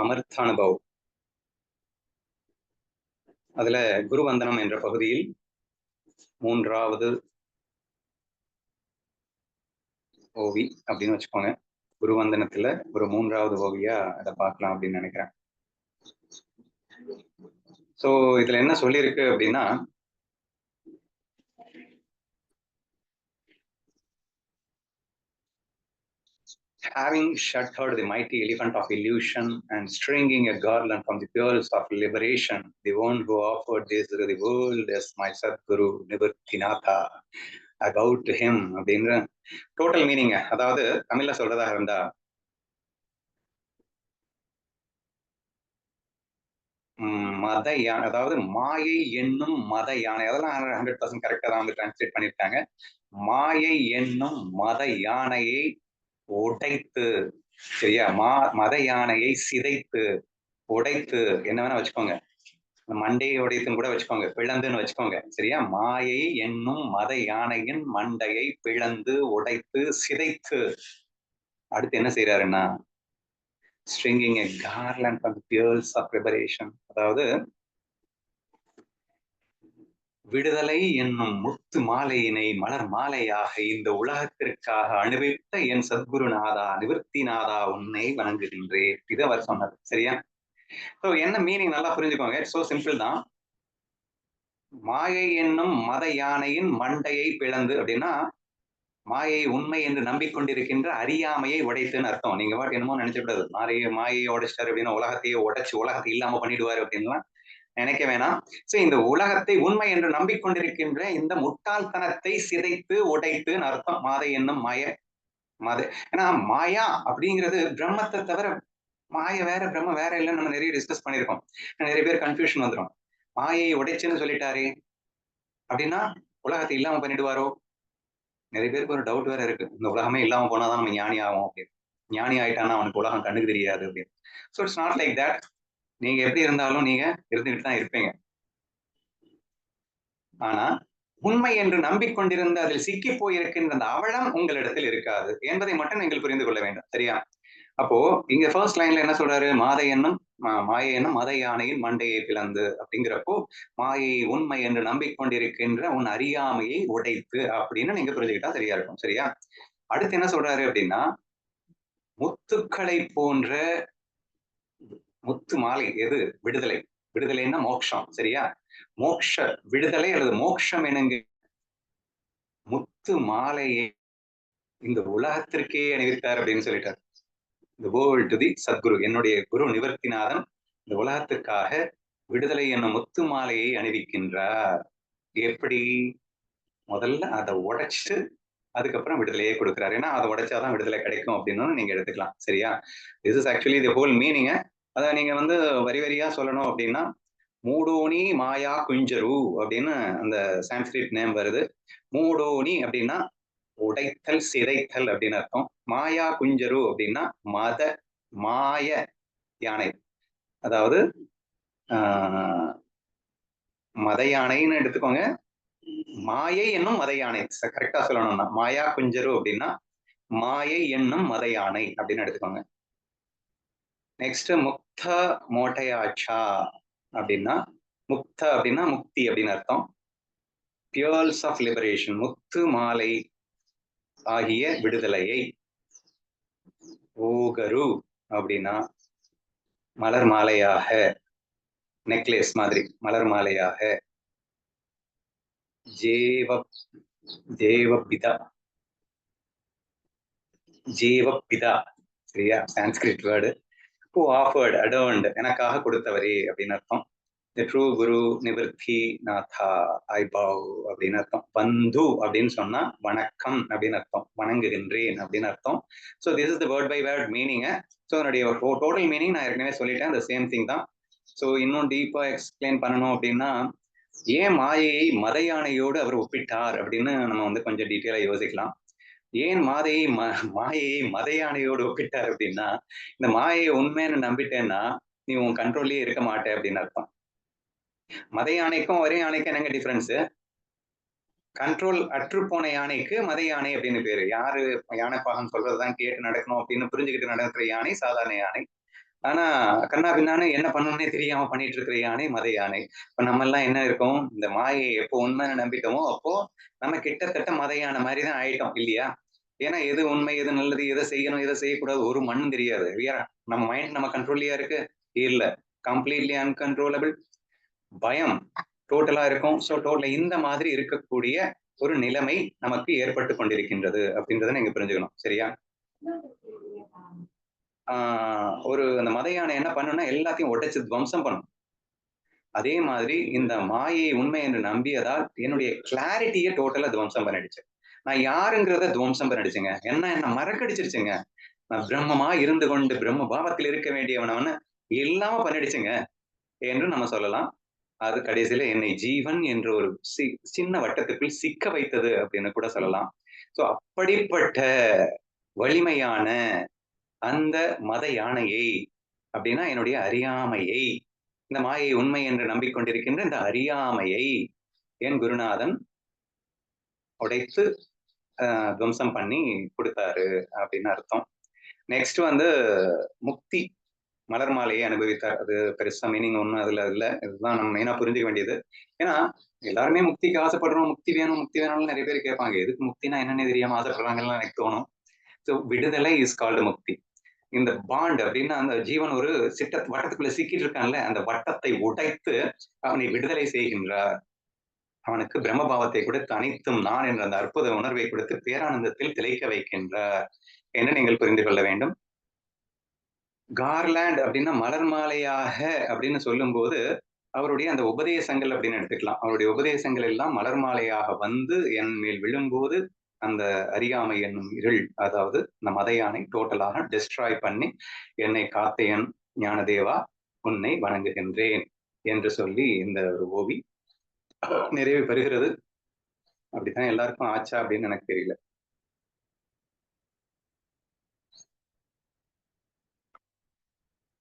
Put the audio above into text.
அமிர்த அதுல குருவந்தனம் என்ற பகுதியில் மூன்றாவது ஓவி அப்படின்னு வச்சுக்கோங்க. குருவந்தனத்துல ஒரு மூன்றாவது ஓவியா அதை பார்க்கலாம் அப்படின்னு நினைக்கிறேன். சோ இதுல என்ன சொல்லியிருக்கு அப்படின்னா having shattered the mighty elephant of illusion and stringing a garland from the pearls of liberation, the one who offered this to the world as my Sadguru Nivartinatha, I bow to him அப்படின்ற total meaning அதாவது தமிழ்ல சொல்றதா இருந்தா மத யானை அதாவது மாயை என்னும் மத யானை அதெல்லாம் ஹண்ட்ரட் பர்சன்ட் கரெக்டாக தான் வந்து டிரான்ஸ்லேட் பண்ணியிருக்காங்க மாயை என்னும் மத யானையை உடைத்து சரியா? மா மத யானையை சிதைத்து உடைத்து என்ன வேணா வச்சுக்கோங்க. மண்டையை உடைத்துன்னு கூட வச்சுக்கோங்க. பிளந்துன்னு வச்சுக்கோங்க. சரியா? மாயை என்னும் மத யானையின் மண்டையை பிளந்து உடைத்து சிதைத்து. அடுத்து என்ன செய்யறாருன்னா stringing a garland from peers of preparation அதாவது விடுதலை என்னும் முத்து மாலையினை மலர் மாலையாக இந்த உலகத்திற்காக அனுபவித்த என் சத்குருநாதா நிவர்த்திநாதா உன்னை வணங்குகின்றேன். இதை அவர் சொன்னது சரியா? ஸோ என்ன மீனிங் நல்லா புரிஞ்சுக்கோங்க. சோ சிம்பிள் தான். மாயை என்னும் மத யானையின் மண்டையை பிளந்து அப்படின்னா மாயை உண்மை என்று நம்பிக்கொண்டிருக்கின்ற அறியாமையை உடைத்துன்னு அர்த்தம். நீங்க பாட்டு என்னமோ நினைச்சக்கூடாது மாறையை மாயை உடைச்சிட்டாரு அப்படின்னா உலகத்தையே உடைச்சு உலகத்தை இல்லாம பண்ணிடுவாரு அப்படின்லாம் நினைக்க வேணாம். சோ இந்த உலகத்தை உண்மை என்று நம்பிக்கொண்டிருக்கின்ற இந்த முட்டாள்தனத்தை சிதைத்து உடைத்துன்னு அர்த்தம் மாதை என்னும் மாய மாத. ஏன்னா மாயா அப்படிங்கிறது பிரம்மத்தை தவிர மாய வேற பிரம்ம வேற இல்லைன்னு நம்ம நிறைய டிஸ்கஸ் பண்ணிருக்கோம் நிறைய பேர் கன்ஃபியூஷன் வந்துடும் மாயை உடைச்சுன்னு சொல்லிட்டாரு அப்படின்னா உலகத்தை இல்லாம பண்ணிடுவாரோ? நிறைய பேருக்கு ஒரு டவுட் வேற இருக்கு. இந்த உலகமே இல்லாம போனாதான் நம்ம ஞானி ஆகும் அப்படின்னு. ஞானி ஆயிட்டான்னா அவனுக்கு உலகம் கண்ணுக்கு தெரியாது அப்படின்னு. So it's not like that நீங்க எப்படி இருந்தாலும் நீங்க இருந்துகிட்டு தான் இருப்பீங்க. ஆனா உண்மை என்று நம்பிக்கொண்டிருந்த அதில் சிக்கி போயிருக்கின்ற அந்த அவலம் உங்களிடத்தில் இருக்காது என்பதை மட்டும் நீங்கள் புரிந்து கொள்ள வேண்டும். சரியா? அப்போ இங்க ஃபர்ஸ்ட் லைன்ல என்ன சொல்றாரு? மாதை எண்ணம் மாய எண்ணம் மத யானையின் மண்டையை பிளந்து அப்படிங்கிறப்போ மாயை உண்மை என்று நம்பிக்கொண்டிருக்கின்ற உன் அறியாமையை உடைத்து அப்படின்னு நீங்க புரிஞ்சுக்கிட்டா சரியா இருக்கும். சரியா? அடுத்து என்ன சொல்றாரு அப்படின்னா முத்துக்களை போன்ற முத்து மாலை எது? விடுதலை. விடுதலைன்னா மோக்ஷம். சரியா? மோக்ஷ விடுதலை அல்லது மோக்ஷம் என்னங்க? முத்து மாலையை இந்த உலகத்திற்கே அணிவித்தார் அப்படின்னு சொல்லிட்டார். இந்த வேர்ல்ட் டு தி சத்குரு என்னுடைய குரு நிவர்த்திநாதன் இந்த உலகத்திற்காக விடுதலை என்னும் முத்து மாலையை அணிவிக்கின்றார். எப்படி? முதல்ல அதை உடைச்சிட்டு அதுக்கப்புறம் விடுதலையே கொடுக்குறாரு. ஏன்னா அதை உடைச்சாதான் விடுதலை கிடைக்கும் அப்படின்னு நீங்க எடுத்துக்கலாம். சரியா? This is actually the whole மீனிங்க அதை நீங்க வந்து வரி வரியா சொல்லணும் அப்படின்னா மூடோனி மாயா குஞ்சரு அப்படின்னு அந்த சான்ஸ்கிரிட் நேம் வருது. மூடோனி அப்படின்னா உடைத்தல் சிதைத்தல் அப்படின்னு அர்த்தம். மாயா குஞ்சரு அப்படின்னா மத மாய யானை. அதாவது ஆஹ் மத யானைன்னு எடுத்துக்கோங்க. மாயை என்னும் மத யானை. கரெக்டா சொல்லணும்னா மாயா குஞ்சரு அப்படின்னா மாயை என்னும் மத யானை அப்படின்னு எடுத்துக்கோங்க. நெக்ஸ்ட் முக்த மோட்டையாச்சா அப்படின்னா முக்த அப்படின்னா முக்தி அப்படின்னு அர்த்தம். பியர்ஸ் ஆஃப் லிபரேஷன் முத்து மாலை ஆகிய விடுதலையை. ஓகரு அப்படின்னா மலர் மாலையாக நெக்லஸ் மாதிரி மலர் மாலையாக. ஜேவ ஜேவபிதா ஜீவபிதா சரியா? Sanskrit word who offered adorned எனக்காக கொடுத்தவரே அப்படின்னு அர்த்தம். தி ட்ரூ குரு நிவர்த்தி நாதா ஐ பாவ் அப்படின்னு அர்த்தம். பந்து அப்படின்னு சொன்னா வணக்கம் அப்படின்னு அர்த்தம். வணங்குகின்றேன் அப்படின்னு அர்த்தம். So this is the word by word மீனிங்க so என்னுடைய டோட்டல் மீனிங் நான் ஏற்கனவே சொல்லிட்டேன். அந்த சேம் திங் தான். ஸோ இன்னும் டீப்பா எக்ஸ்பிளைன் பண்ணணும் அப்படின்னா ஏன் மாயையை மத யானையோடு அவர் ஒப்பிட்டார் அப்படின்னு நம்ம வந்து கொஞ்சம் டீட்டெயிலா யோசிக்கலாம். ஏன் மாதையை ம மாயையை மத யானையோடு ஒப்பிட்டார் அப்படின்னா இந்த மாயையை உண்மைன்னு நம்பிட்டேன்னா நீ உன் கண்ட்ரோல்லே இருக்க மாட்டே அப்படின்னு அர்த்தம். மத யானைக்கும் ஒரே யானைக்கும் என்னங்க டிஃபரன்ஸ் கண்ட்ரோல் அற்றுப்போன யானைக்கு மத யானை அப்படின்னு பேரு. யாரு யானைப்பாகம் சொல்றதுதான் கேட்டு நடக்கணும் அப்படின்னு புரிஞ்சுக்கிட்டு நடக்கிற யானை சாதாரண யானை. ஆனா கண்ணா பின்னானு என்ன பண்ணணும்னே தெரியாம பண்ணிட்டு இருக்கிற யானை மத யானை. இப்ப நம்ம எல்லாம் என்ன இருக்கோம்? இந்த மாயை எப்போ உண்மை நம்பிட்டோமோ அப்போ நம்ம கிட்டத்தட்ட மத யானை மாதிரி தான் ஆயிட்டோம் இல்லையா? ஏன்னா எது உண்மை எது நல்லது எதை செய்யணும் எதை செய்யக்கூடாது ஒரு மண்ணும் தெரியாது. நம்ம மைண்ட் நம்ம கண்ட்ரோல்லையா இருக்கு? இல்ல. கம்ப்ளீட்லி அன்கன்ட்ரோலபிள் பயம் டோட்டலா இருக்கும். ஸோ டோட்டல் இந்த மாதிரி இருக்கக்கூடிய ஒரு நிலைமை நமக்கு ஏற்பட்டு கொண்டிருக்கின்றது அப்படின்றத நீங்க புரிஞ்சுக்கணும். சரியா? ஆஹ் ஒரு அந்த மத யானை என்ன பண்ணுனா எல்லாத்தையும் உடைச்சு துவம்சம் பண்ணும். அதே மாதிரி இந்த மாயை உண்மை என்று நம்பியதால் என்னுடைய கிளாரிட்டியை டோட்டலா துவம்சம் பண்ணிடுச்சு. நான் யாருங்கிறத துவம்சம் பண்ணிடுச்சுங்க. என்ன என்ன மறக்கடிச்சிருச்சுங்க. நான் பிரம்மமா இருந்து கொண்டு பிரம்ம பாவத்தில் இருக்க வேண்டியவனவன எல்லாம பண்ணிடுச்சுங்க. என்று நம்ம சொல்லலாம். அது கடைசியில என்னை ஜீவன் என்ற ஒரு சி சின்ன வட்டத்துக்குள் சிக்க வைத்தது அப்படின்னு கூட சொல்லலாம். சோ அப்படிப்பட்ட வலிமையான அந்த மத யானையை அப்படின்னா என்னுடைய அறியாமையை இந்த மாயை உண்மை என்று நம்பிக்கொண்டிருக்கின்ற இந்த அறியாமையை என் குருநாதன் உடைத்து துவம்சம் பண்ணி கொடுத்தாரு அப்படின்னு அர்த்தம். நெக்ஸ்ட் வந்து முக்தி மலர் மாலையை அனுபவித்தார். அது பெருசா மீனிங் ஒன்றும் அதுல இல்லை இதுதான் நம்ம மெயினா புரிஞ்சுக்க வேண்டியது. ஏன்னா எல்லாருமே முக்திக்கு ஆசைப்படுறோம். முக்தி வேணும் முக்தி வேணும்னு நிறைய பேர் கேட்பாங்க. எதுக்கு முக்தினா என்னன்னு தெரியாம ஆசைப்படுறாங்கலாம் எனக்கு தோணும். ஸோ விடுதலை இஸ் கால்டு முக்தி. இந்த பாண்ட் அப்படின்னா அந்த ஜீவன் ஒரு சிட்ட வட்டத்துக்குள்ள சிக்கிட்டு இருக்கான்ல அந்த வட்டத்தை உடைத்து அவனை விடுதலை செய்கின்றார். அவனுக்கு பிரம்மபாவத்தை கொடுத்து அனைத்தும் நான் என்ற அந்த அற்புத உணர்வை கொடுத்து பேரானந்தத்தில் திளைக்க வைக்கின்றார். என்று நீங்கள் புரிந்து கொள்ள வேண்டும். கார்லாண்ட் அப்படின்னா மலர் மாலையாக அப்படின்னு சொல்லும்போது அவருடைய அந்த உபதேசங்கள் அப்படின்னு எடுத்துக்கலாம். அவருடைய உபதேசங்கள் எல்லாம் மலர் மாலையாக வந்து என் மேல் விழும்போது அந்த அறியாமை என்னும் இருள் அதாவது இந்த மதையானை டோட்டலாக டிஸ்ட்ராய் பண்ணி என்னை காத்தையன் ஞானதேவா உன்னை வணங்குகின்றேன் என்று சொல்லி இந்த ஒரு ஓவி நிறைவு பெறுகிறது. அப்படித்தான் எல்லாருக்கும் ஆச்சா அப்படின்னு எனக்கு தெரியல.